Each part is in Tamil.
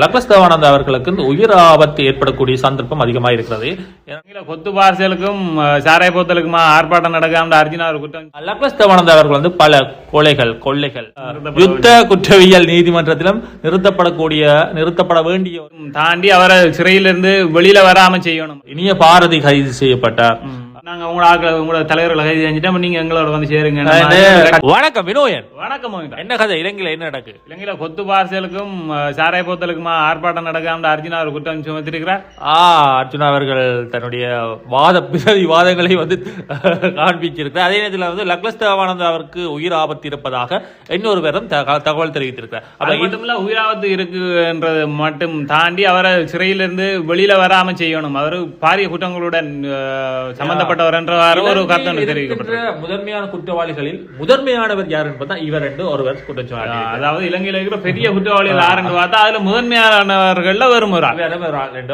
லக்னஸ் தேவானந்த் அவர்களுக்கு இந்த உயிர் ஆபத்து ஏற்படக்கூடிய சந்தர்ப்பம் அதிகமாக இருக்கிறது. கொத்து பார்சலுக்கும் சாராய போத்தலுக்குமா ஆர்ப்பாட்டம் நடக்காம அர்ஜுனா ஒரு குற்றம் லக்னஸ் தேவானந்த் அவர்கள் வந்து பல கொலைகள் கொள்ளைகள் யுத்த குற்றவியல் நீதிமன்றத்திலும் நிறுத்தப்படக்கூடிய நிறுத்தப்பட வேண்டிய தாண்டி அவரை சிறையிலிருந்து வெளியில வராம செய்யணும். இனிய பாரதி கைது செய்யப்பட்டார். நாங்க உங்களோட ஆட்களை உங்களோட தலைவர்களை கைது செஞ்சுட்டோம் நீங்க எங்களோட வந்து சேருங்க. வணக்கம் வினோயன். வணக்கம். என்ன கதை? இலங்கையில என்ன நடக்கு? இலங்கையில கொத்து பார்சலுக்கும் சாராய போத்தலுக்குமா ஆர்ப்பாட்டம் நடக்காம அர்ஜுனா ஒரு குற்றம் சுமத்திருக்கிறார். ஆ அர்ஜுனா அவர்கள் தன்னுடைய வாத பிரதி வாதங்களை வந்து காண்பிச்சிருக்கிறார். அதே நேரத்தில் வந்து லக்லஸ் தேவானந்த் அவருக்கு உயிர் ஆபத்து இருப்பதாக இன்னொரு பேரும் தக- தகவல் தெரிவித்திருக்கிறார். அப்ப மட்டும் இல்ல உயிராபத்து இருக்குன்றது மட்டும் தாண்டி அவரை சிறையிலிருந்து வெளியில வராம செய்யணும். அவர் பாரிய குற்றங்களுடன் அஹ், சம்பந்தப்பட்டவர் என்றவாறு ஒரு கருத்து தெரிவிக்கப்பட்டது முதன்மையான குற்றவாளிகளில் முதன்மையானவர் யார் என்பதா இவர் என்று ஒருவர் சாட்டியிருக்கிறார். அதாவது இலங்கையில இருக்கிற பெரிய குற்றவாளிகள் ஆரண்டு பார்த்தா அதுல முதன்மையானவர்கள்ல வரும் ஒரு வேற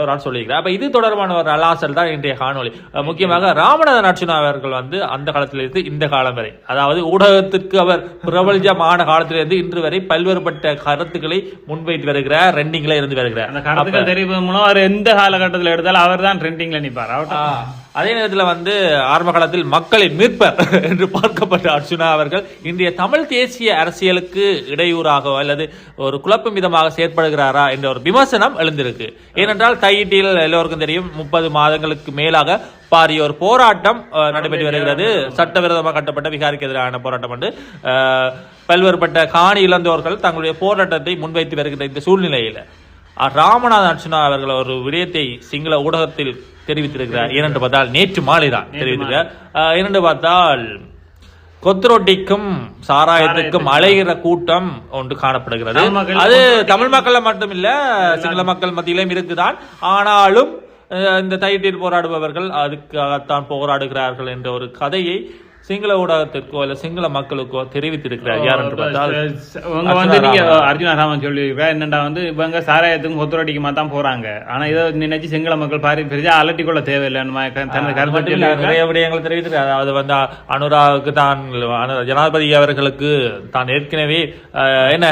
ஒரு ஆள் சொல்லியிருக்கிறார். அப்ப இது தொடர்பான ஒரு அலாசல் தான் இன்றைய அஹ் முக்கியமாக ராமநாதன் அர்ச்சுனா அவர்கள் வந்து அந்த காலத்திலிருந்து இந்த காலம் வரை அதாவது ஊடகத்திற்கு அவர் பிரபலஜமான காலத்திலிருந்து இன்று வரை பல்வேறுபட்ட கருத்துக்களை முன்வைத்து வருகிறார் ரெண்டிங்ல இருந்து வருகிறார். அந்த கருத்துக்கள் தெரிவிப்பதன் மூலம் அவர் எந்த காலகட்டத்தில் எடுத்தாலும் அவர் தான் ட்ரெண்டிங்ல ஆ, அதே நேரத்தில் வந்து ஆரம்ப காலத்தில் மக்களை மீட்பர் என்று பார்க்கப்பட்ட அர்ஜுனா அவர்கள் இன்றைய தமிழ் தேசிய அரசியலுக்கு இடையூறாக அல்லது ஒரு குழப்பம் விதமாக செயற்படுகிறாரா என்ற ஒரு விமர்சனம் எழுந்திருக்கு. ஏனென்றால் தையிட்டியில் எல்லோருக்கும் தெரியும் முப்பது மாதங்களுக்கு மேலாக பாரிய ஒரு போராட்டம் நடைபெற்று வருகிறது. சட்டவிரோதமாக கட்டப்பட்ட விகாரிக்கு எதிரான போராட்டம் என்று பல்வேறுபட்ட காணி இழந்தவர்கள் தங்களுடைய போராட்டத்தை முன்வைத்து வருகின்ற இந்த சூழ்நிலையில். ராமநாத ராமநாதன் அர்ச்சுனா அவர்கள் ஒரு விடயத்தை சிங்கள ஊடகத்தில் தெரிவித்திருக்கிறார். ஏனென்று பார்த்தால் நேற்று மாலை தான் தெரிவித்திருக்கிறார். ஏனென்று பார்த்தால் கொத்துரொட்டிக்கும் சாராயத்துக்கும் அலைகிற கூட்டம் ஒன்று காணப்படுகிறது. அது தமிழ் மக்கள் மட்டும் இல்ல சிங்கள மக்கள் மத்தியிலும் இருக்குதான். ஆனாலும் இந்த தைட்டீர் போராடுபவர்கள் அதுக்காகத்தான் போராடுகிறார்கள் என்ற ஒரு கதையை சிங்கள ஊடகத்திற்கோ அல்ல சிங்கள மக்களுக்கோ தெரிவித்திருக்கிறார் யார் என்று பார்த்தால் இவங்க வந்து நீங்க அர்ஜுனா ராமன் சொல்லியிருக்காரு என்னடா வந்து இவங்க சாராயத்துக்கும் கொத்துரடிக்குமா தான் போறாங்க. ஆனா இதை நினைச்சு சிங்கள மக்கள் பாரி பெரியா அலட்டி கொள்ள தேவையில்லைன்னு தனது கருத்து இல்ல, நிறைய விடயங்கள் தெரிவித்திருக்கிறார். அதாவது வந்து அனுராவுக்கு தான் ஜனாதிபதி அவர்களுக்கு தான் ஏற்கனவே என்ன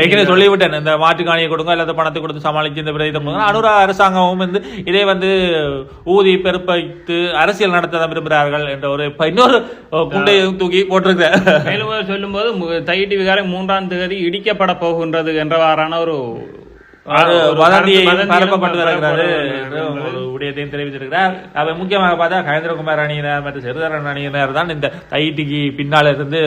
ஏற்கனவே சொல்லிவிட்டேன். இந்த மாட்டுக்காணியை கொடுங்க இல்லாத பணத்தை கொடுத்து சமாளிச்சு இந்த பிரதேசம் கொடுங்க. அனுரா அரசாங்கமும் வந்து இதை வந்து ஊதி பெருப்பைத்து அரசியல் நடத்த விரும்புகிறார்கள் என்ற ஒரு இன்னொரு குண்டை தூக்கி போட்டிருக்கிறார். மேலும் அவர் சொல்லும்போது தையிட்டி விகாரம் மூன்றாம் தேதி இடிக்கப்பட போகின்றது என்றவாறான ஒரு கருத்து- பரப்பப்பட்டு வருகிறது விடயத்தையும் தெரிவித்திருக்கிறார். அவர் முக்கியமாக பார்த்தா கயேந்திரகுமார் அணியினர் மற்றும் சிறுதரன் அணியினர் தான் இந்த ஐடிக்கு பின்னால் இருந்து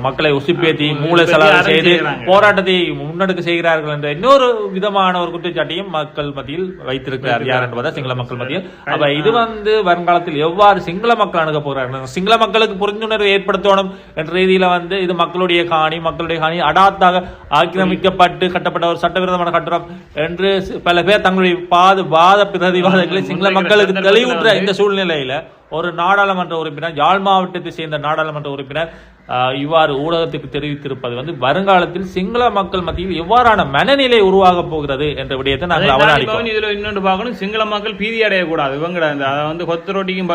மக்களை உசுப்பேத்தி மூளை செலவு செய்து. போராட்டத்தை முன்னெடுக்க செய்கிறார்கள் என்ற இன்னொரு விதமான ஒரு குற்றச்சாட்டையும் மக்கள் மத்தியில் வைத்திருக்கிறார். யார் என்பதா சிங்கள மக்கள் மத்தியில். அப்ப இது வந்து வருங்காலத்தில் எவ்வாறு சிங்கள மக்கள் அணுக போகிறார்கள்? சிங்கள மக்களுக்கு புரிந்துணர்வு ஏற்படுத்தணும் என்ற ரீதியில வந்து இது மக்களுடைய காணி மக்களுடைய காணி அடாத்தாக ஆக்கிரமிக்கப்பட்டு கட்டப்பட்ட ஒரு சட்டவிரோதமான கட்டுரம் என்று பல பேர் தங்களுடைய பாத வாத பிரதிவாதங்களை சிங்கள மக்களுக்கு தெளிவுற்ற இந்த சூழ்நிலையில ஒரு நாடாளுமன்ற உறுப்பினர் யாழ் மாவட்டத்தை சேர்ந்த நாடாளுமன்ற உறுப்பினர் இவ்வாறு ஊடகத்துக்கு தெரிவித்திருப்பது வந்து வருங்காலத்தில் சிங்கள மக்கள் மத்தியில் எவ்வாறான மனநிலை உருவாக போகிறது என்ற விடயத்தை நாங்கள் அவதானிப்போம் இதுல இன்னொன்று பார்க்கணும். சிங்கள மக்கள் பீதி அடையக்கூடாது. இவங்க அதை வந்து கொத்து ரொட்டிக்கும்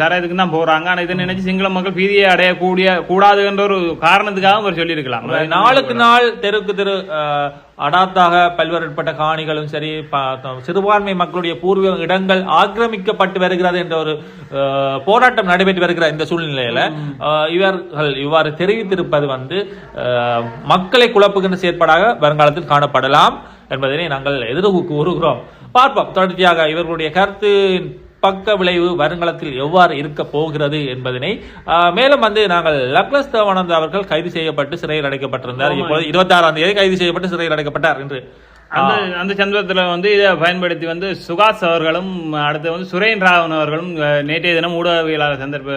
சாராயத்துக்கும் தான் போறாங்க. ஆனா இதை நினைச்சு சிங்கள மக்கள் பீதியை அடையக்கூடிய கூடாது என்ற ஒரு காரணத்துக்காக அவர் சொல்லியிருக்கலாம். நாளுக்கு நாள் தெருக்கு தெரு அடாத்தாக பல்வேறுபட்ட காணிகளும் சரி சிறுபான்மை மக்களுடைய பூர்வ இடங்கள் ஆக்கிரமிக்கப்பட்டு வருகிறது என்ற ஒரு போராட்டம் நடைபெற்று வருகிற இந்த சூழ்நிலையில இவர்கள் இவ்வாறு தெரிவித்திருப்பது வந்து மக்களை குழப்புகின்ற செயற்பாடாக வருங்காலத்தில் காணப்படலாம் என்பதனை நாங்கள் எதிர்வு கூறுகிறோம். பார்ப்போம். தொடர்ச்சியாக இவர்களுடைய கருத்தின் பக்க விளைவு வருங்காலத்தில் எவ்வாறு இருக்க போகிறது என்பதனை மேலும் வந்து நாங்கள் லக்லஸ் தேவானந்த் அவர்கள் கைது செய்யப்பட்டு சிறையில் அடைக்கப்பட்டிருந்தார். இப்போது இருபத்தி ஆறாம் தேதி கைது செய்யப்பட்டு சிறையில் அடைக்கப்பட்டார் என்று அந்த அந்த சந்தர்ப்பத்துல வந்து இதை பயன்படுத்தி வந்து சுகாஸ் அவர்களும் அடுத்து வந்து சுரேன் ராவன் அவர்களும் நேற்றைய தினம் ஊடகவியலாளர் சந்தர்ப்ப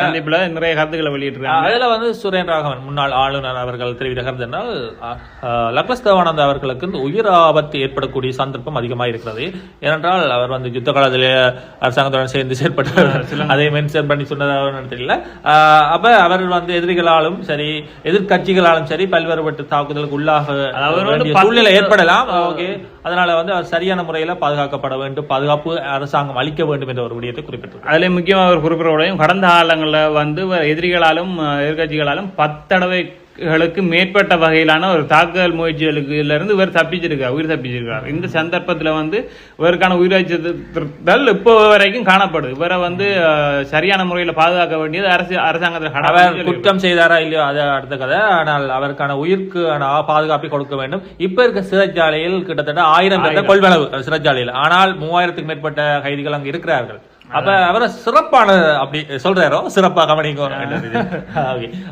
சந்திப்புல- நிறைய கருத்துக்களை வெளியிட்டிருக்காங்க. அதுல வந்து சுரேன் ராகவன் முன்னாள் ஆளுநர் அவர்கள் தெரிவித்த கருத்து என்றால் ஆஹ், லக்லஸ் தேவானந்த் அவர்களுக்கு இந்த உயிர் ஆபத்து ஏற்படக்கூடிய சந்தர்ப்பம் அதிகமாக இருக்கிறது. ஏனென்றால் அவர் வந்து யுத்த காலத்திலே அரசாங்கத்துடன் சேர்ந்து செயற்பட்டார் அதை மென்ஷன் பண்ணி சொன்னதாக தெரியல. அப்ப அவர் வந்து எதிரிகளாலும் சரி எதிர்க்கட்சிகளாலும் சரி பல்வேறுபட்ட தாக்குதலுக்கு உள்ளாக சூழ்நிலை ஏற்படலாம் ஓகே. அதனால வந்து சரியான முறையில் பாதுகாக்கப்பட வேண்டும். பாதுகாப்பு அரசாங்கம் அளிக்க வேண்டும் என்ற ஒரு விடயத்தை குறிப்பிட்டு அதிலே முக்கியமாக ஒரு குறிப்பிடக்கூடையும் கடந்த காலங்களில் வந்து வ- எதிரிகளாலும் எதிர்கட்சிகளாலும் எதிர்க்கட்சிகளாலும் பத்தடவை களுக்கு மேற்பட்ட வகையிலான ஒரு தாக்குதல் முயற்சிகளுக்கு இருந்து இவர் தப்பிச்சிருக்கார் உயிர் தப்பிச்சிருக்கார். இந்த சந்தர்ப்பத்துல வந்து இவருக்கான உயிரிழத்தல் இப்போ வரைக்கும் காணப்படுது. இவரை வந்து சரியான முறையில பாதுகாக்க வேண்டியது அரசு அரசாங்கத்தில் அவர் குற்றம் செய்தாரா இல்லையோ அது அடுத்த கதை. ஆனால் அவருக்கான உயிருக்கு பாதுகாப்பை கொடுக்க வேண்டும். இப்ப இருக்க சிறைச்சாலையில் கிட்டத்தட்ட ஆயிரம் பேர் கொள்வனவு சிறைச்சாலையில். ஆனால் மூவாயிரத்துக்கு மேற்பட்ட கைதிகள் அங்கு இருக்கிறார்கள். அப்ப அவரை சிறப்பான அப்படி சொல்றாரோ? சிறப்பா.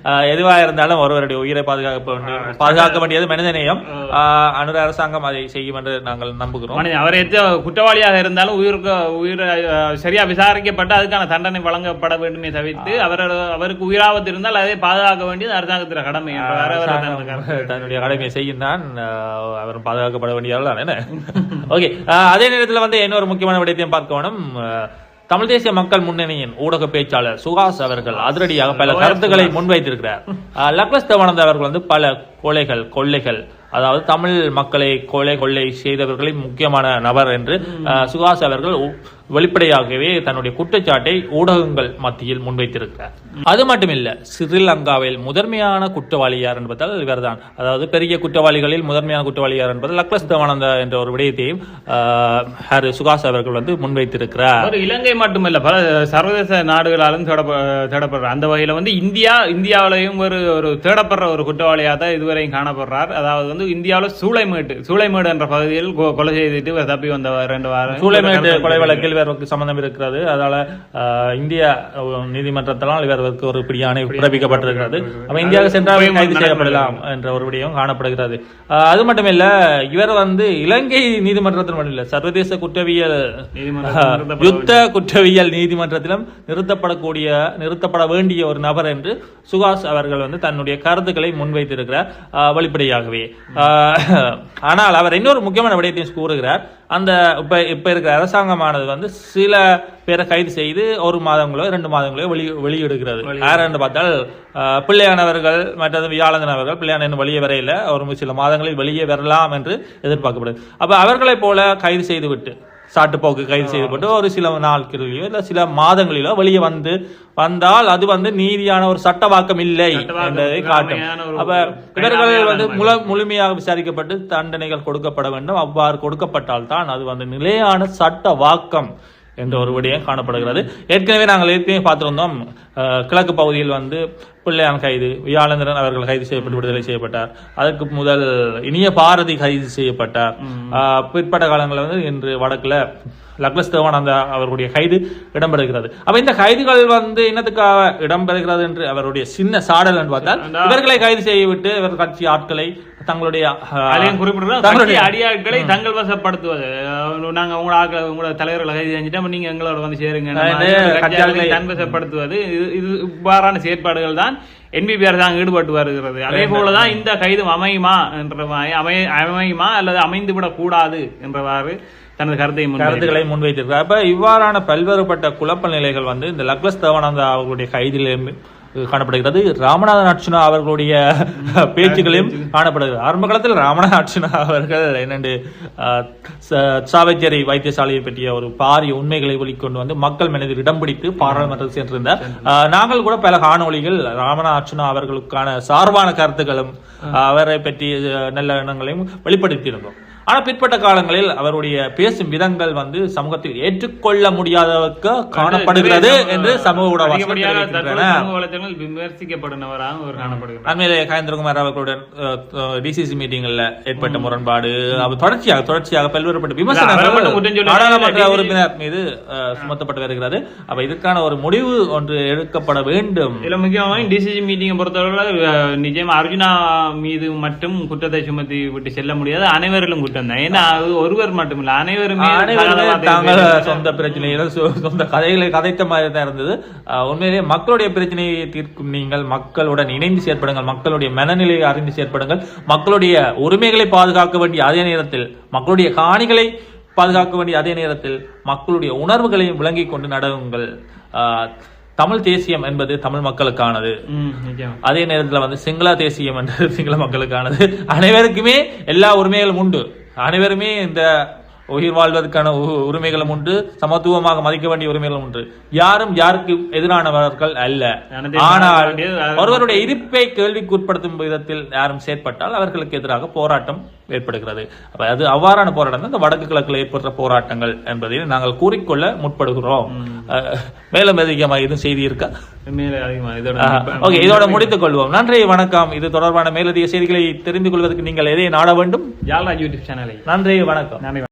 ஆஹ் எதுவா இருந்தாலும் ஒருவருடைய உயிரை பாதுகாக்க வேண்டிய- பாதுகாக்க வேண்டியது மனிதநேயம் ஆஹ் அனுர அரசாங்கம் அதை செய்யும் என்று நாங்கள் நம்புகிறோம். அவர் எத்த குற்றவாளியாக இருந்தாலும் உயிருக்கு உயிர் சரியா விசாரிக்கப்பட்டு அதுக்கான தண்டனை வழங்கப்பட வேண்டுமே தவிர்த்து அவர் அவருக்கு உயிராபத்து இருந்தால் அதை பாதுகாக்க வேண்டியது அரசாங்கத்தின் கடமை தன்னுடைய கடமையை செய்யும் தான் அவர் பாதுகாக்கப்பட வேண்டியவர்கள் என்ன? ஓகே. அதே நேரத்தில் வந்து இன்னொரு முக்கியமான விடயத்தையும் பார்க்க வேணும். தமிழ் தேசிய மக்கள் முன்னணியின் ஊடக பேச்சாளர் சுகாஸ் அவர்கள் அதிரடியாக பல கருத்துக்களை முன்வைத்திருக்கிறார். ஆஹ் லக்லஸ் தேவானந்த் அவர்கள் வந்து பல கொலைகள் கொள்ளைகள் அதாவது தமிழ் மக்களை கொலை கொள்ளை செய்தவர்களில் முக்கியமான நபர் என்று சுகாஸ் அவர்கள் வெளிப்படையாகவே தன்னுடைய குற்றச்சாட்டை ஊடகங்கள் மத்தியில் முன்வைத்திருக்கிறார். அது மட்டுமில்ல ஸ்ரீலங்காவில் முதன்மையான குற்றவாளி யார் என்பதால் இவர்தான். அதாவது பெரிய குற்றவாளிகளில் முதன்மையான குற்றவாளி யார் என்பது லக்லஸ் தேவானந்தா என்ற ஒரு விடயத்தையும் ஹாரி சுகாஸ் அவர்கள் வந்து முன்வைத்திருக்கிறார். இலங்கை மட்டுமல்ல பல சர்வதேச நாடுகளாலும் தேடப்ப தேடப்படுற அந்த வகையில வந்து இந்தியா இந்தியாவிலையும் ஒரு ஒரு தேடப்படுற ஒரு குற்றவாளியாக தான் இதுவரையும் காணப்படுறார். அதாவது வந்து இந்தியாவில் சூளைமேட்டு சூளைமேடு என்ற பகுதியில் கொலை செய்துட்டு தப்பி வந்த ரெண்டு வாரம். சூளைமேட்டு கொலை வழக்கில் இவருக்கு சம்பந்தம் இருக்கிறது. அதனால ஆஹ், இந்திய அஹ், நீதிமன்றத்தினால் இவருக்கு ஒரு பிடியாணை பிறப்பிக்கப்பட்டிருக்கிறது. அப்ப இந்தியாவுக்கு சென்றால் கைது செய்யப்படலாம் என்ற ஒரு விடயம் காணப்படுகிறது. அது மட்டுமில்ல இவர் வந்து இலங்கை நீதிமன்றத்தில் மட்டும் இல்ல சர்வதேச குற்றவியல் நீதிமன்றத்தில் யுத்த குற்றவியல் நீதிமன்றத்திலும் நிறுத்தப்படக்கூடிய நிறுத்தப்பட வேண்டிய ஒரு நபர் என்று சுகாஸ் அவர்கள் வந்து தன்னுடைய கருத்துக்களை முன்வைத்திருக்கிறார் வெளிப்படையாகவே. ஆனால் அவர் இன்னொரு முக்கியமான விடயத்தையும் கூறுகிறார். அந்த இப்ப இப்ப இருக்கிற அரசாங்கமானது வந்து சில பேரை கைது செய்து ஒரு மாதங்களோ இரண்டு மாதங்களோ வெளி வெளியிடுகிறது. யார் என்று பார்த்தால் பிள்ளையானவர்கள் மற்றது வியாழந்தன் அவர்கள் பிள்ளையான வெளியே வரையில ஒரு சில மாதங்களில் வெளியே வரலாம் என்று எதிர்பார்க்கப்படுது அப்ப அவர்களைப் போல கைது செய்துவிட்டு சாட்டுப்போக்கு கைது செய்யப்பட்டு ஒரு சில நாட்களிலோ இல்ல சில மாதங்களிலோ வெளியே வந்து வந்தால் அது வந்து நீதியான ஒரு சட்டவாக்கம் இல்லை என்பதை காட்டும். அப்ப இவர்கள் வந்து முழு முழுமையாக விசாரிக்கப்பட்டு தண்டனைகள் கொடுக்கப்பட வேண்டும். அவ்வாறு கொடுக்கப்பட்டால் தான் அது வந்து நிலையான சட்ட வாக்கம் என்ற ஒரு விடயம் காணப்படுகிறது. ஏற்கனவே நாங்கள் ஏற்கனவே பார்த்திருந்தோம் கிழக்கு பகுதியில் வந்து பிள்ளையான் கைது வியாழேந்திரன் அவர்கள் கைது செய்யப்பட்டு விடுதலை செய்யப்பட்டார். அதற்கு முதல் இனிய பாரதி கைது செய்யப்பட்டார். பிற்பட்ட காலங்களில் வந்து இன்று வடக்குல லக்லஸ் தேவானந்தா அவர்களுடைய கைது இடம்பெறுகிறது. அப்ப இந்த கைதுகள் வந்து என்னத்துக்காக இடம்பெறுகிறது என்று அவருடைய சின்ன சாடல் என்று பார்த்தால் இவர்களை கைது செய்துவிட்டு இவர் கட்சி ஆட்களை தங்களுடைய கட்சி அடியாட்களை தங்கள் வசப்படுத்துவது. அஹ் நாங்க உங்களோட ஆட்களை உங்களோட தலைவர்களை கைது செஞ்சுட்டா நீங்க எங்களோட வந்து சேருங்க. தன் வசப்படுத்துவது. இது இது இவ்வாறான செயற்பாடுகள் தான் என்பிபி அரசாங்கம் ஈடுபட்டு வருகிறது. அதே போலதான் இந்த கைதும் அமையுமா என்ற அமையுமா அல்லது அமைந்து விடக் கூடாது என்றவாறு தனது கருத்தை. கருத்துக்களை முன்வைத்திருக்கிறார். அப்ப இவ்வாறான பல்வேறுபட்ட குழப்ப நிலைகள் வந்து இந்த லக்லஸ் தேவானந்தா அவர்களுடைய கைதிலும் காணப்படுகிறது. ராமநாதன் அர்ச்சுனா அவர்களுடைய பேச்சுகளையும் காணப்படுகிறது. ஆரம்ப காலத்தில் ராமநாதன் அர்ச்சுனா அவர்கள் என்னென்று சாவச்சேரி வைத்தியசாலையை பற்றிய ஒரு பாரிய உண்மைகளை வெளிக்கொண்டு வந்து மக்கள் மனதில் இடம் பிடித்து பாராளுமன்றத்தில் சென்றிருந்தார் நாங்கள் கூட பல காணொளிகள் ராமநாதன் அர்ச்சுனா அவர்களுக்கான சார்பான கருத்துக்களும் அவரை பற்றி அஹ், நல்ல எண்ணங்களையும் வெளிப்படுத்தியிருந்தோம். ஆனா பிற்பட்ட காலங்களில் அவருடைய பேசும் விதங்கள் வந்து சமூகத்தில் ஏற்றுக்கொள்ள முடியாதவர்க்கு காணப்படுகிறது என்று சமூக வலைத்தளங்கள் விமர்சிக்கப்படுனவராக அண்மையிலே கயந்திரகுமார் அவர்களுடன் டிசிசி மீட்டிங்ல ஏற்பட்ட முரண்பாடு அவர் தொடர்ச்சியாக தொடர்ச்சியாக பல்வேறுபட்ட சொல்லி நாடாளுமன்ற உறுப்பினர் மீது சுமத்தப்பட்டு வருகிறது. அப்ப இதுக்கான ஒரு முடிவு ஒன்று எடுக்கப்பட வேண்டும். இதுல முக்கியமாக டிசிசி மீட்டிங்கை பொறுத்தவரை நிச்சயமா அர்ஜுனா மீது மட்டும் குற்றத்தை சுமத்தி விட்டு செல்ல முடியாது. அனைவரிலும் குற்றம் தான் ஏன்னா ஒருவர் மட்டுமில்ல அனைவருமே தாங்கள் சொந்த பிரச்சனைகளை சொந்த கதைகளை கதைத்த மாதிரி தான் இருந்தது உண்மையிலேயே மக்களுடைய பிரச்சனையை தீர்க்கும் நீங்கள் மக்களுடன் இணைந்து செயற்படுங்கள். மக்களுடைய மனநிலையை அறிந்து செயற்படுங்கள். மக்களுடைய உரிமைகளை பாதுகாக்க வேண்டிய அதே நேரத்தில் மக்களுடைய காணிகளை பாதுகாக்க வேண்டிய அதே நேரத்தில் மக்களுடைய உணர்வுகளையும் விளங்கிக் கொண்டு நடவுங்கள். தமிழ் தேசியம் என்பது தமிழ் மக்களுக்கானது. அதே நேரத்தில் வந்து சிங்கள தேசியம் என்றது சிங்கள மக்களுக்கானது. அனைவருக்குமே எல்லா உரிமைகளும் உண்டு. அனைவருமே இந்த உயிர் வாழ்வதற்கான உரிமைகளும் உண்டு சமத்துவமாக மதிக்க வேண்டிய உரிமைகளும் உண்டு. யாரும் யாருக்கு எதிரானவர்கள் அல்ல. ஆனால் ஒருவருடைய இருப்பை கேள்விக்குட்படுத்தும் விதத்தில் யாரும் செயற்பட்டால் அவர்களுக்கு எதிராக போராட்டம் ஏற்படுகிறது. அப்ப அது அவ்வாறான போராட்டம் இந்த வடக்கு கிழக்கில் ஏற்படுற போராட்டங்கள் என்பதை நாங்கள் கூறிக்கொள்ள முற்படுகிறோம். மேலும் அதிகமாக எதுவும் செய்தி இருக்கா? ஓகே இதோட முடித்துக் கொள்வோம். நன்றி வணக்கம். இது தொடர்பான மேலதிக செய்திகளை தெரிந்து கொள்வதற்கு நீங்கள் எதை நாட வேண்டும்? ஜால்ராஜ் யூடியூப் சேனலை. நன்றி வணக்கம். நன்றி